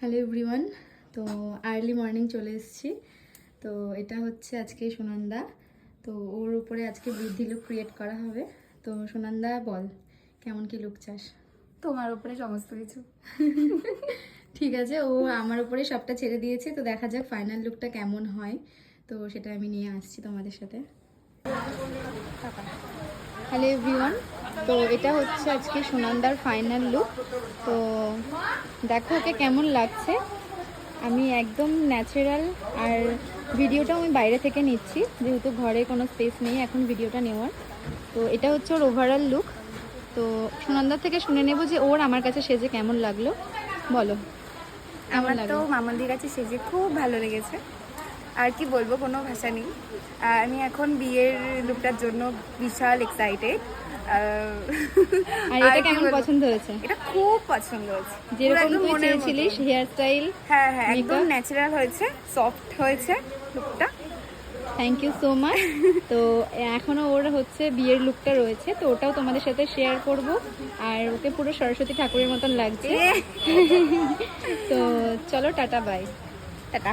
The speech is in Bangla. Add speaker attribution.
Speaker 1: হ্যালো এভরিওয়ান তো আর্লি মর্নিং চলে এসেছি। তো এটা হচ্ছে আজকে সুনন্দা। তো ওর উপরে আজকে বৃদ্ধি লুক ক্রিয়েট করা হবে। তো সুনন্দা বল কেমন কি লুক চাস?
Speaker 2: তোমার উপরে সমস্ত কিছু।
Speaker 1: ঠিক আছে ও আমার উপরে সবটা ছেড়ে দিয়েছে। তো দেখা যাক ফাইনাল লুকটা কেমন হয়। তো সেটা আমি নিয়ে আসছি তোমাদের সাথে। হ্যালো এভরিওয়ান তো এটা হচ্ছে আজকে সুনন্দার ফাইনাল লুক তো দেখো ওকে কেমন লাগছে। আমি একদম ন্যাচারাল আর ভিডিওটা আমি বাইরে থেকে নিচ্ছি যেহেতু ঘরে কোনো স্পেস নেই এখন ভিডিওটা নেওয়ার। তো এটা হচ্ছে ওর ওভারঅল লুক তো সুনন্দার থেকে শুনে নেব যে ওর আমার কাছে সেজে কেমন লাগল। বলো
Speaker 2: আমার তো মামাদের কাছে সেজে খুব ভালো লেগেছে। আর কি বলব কোনো ভাষা নেই। আমি এখন বিয়ের লুকটার জন্য বিশাল এক্সাইটেড
Speaker 1: আর এটা কেমন পছন্দ হয়েছে?
Speaker 2: এটা খুব পছন্দ হয়েছে।
Speaker 1: যেরকম তুই চেয়েছিলিস হেয়ার স্টাইল
Speaker 2: হ্যাঁ হ্যাঁ একদম ন্যাচারাল হয়েছে সফট হয়েছে লুকটা
Speaker 1: থ্যাংক ইউ সো মাচ তো এখনও ওর হচ্ছে বিয়ের লুকটা রয়েছে তো ওটাও তোমাদের সাথে শেয়ার করব। আর ওকে পুরো সরস্বতী ঠাকুরের মতন লাগছে। তো চলো টাটা বাই
Speaker 2: টাটা।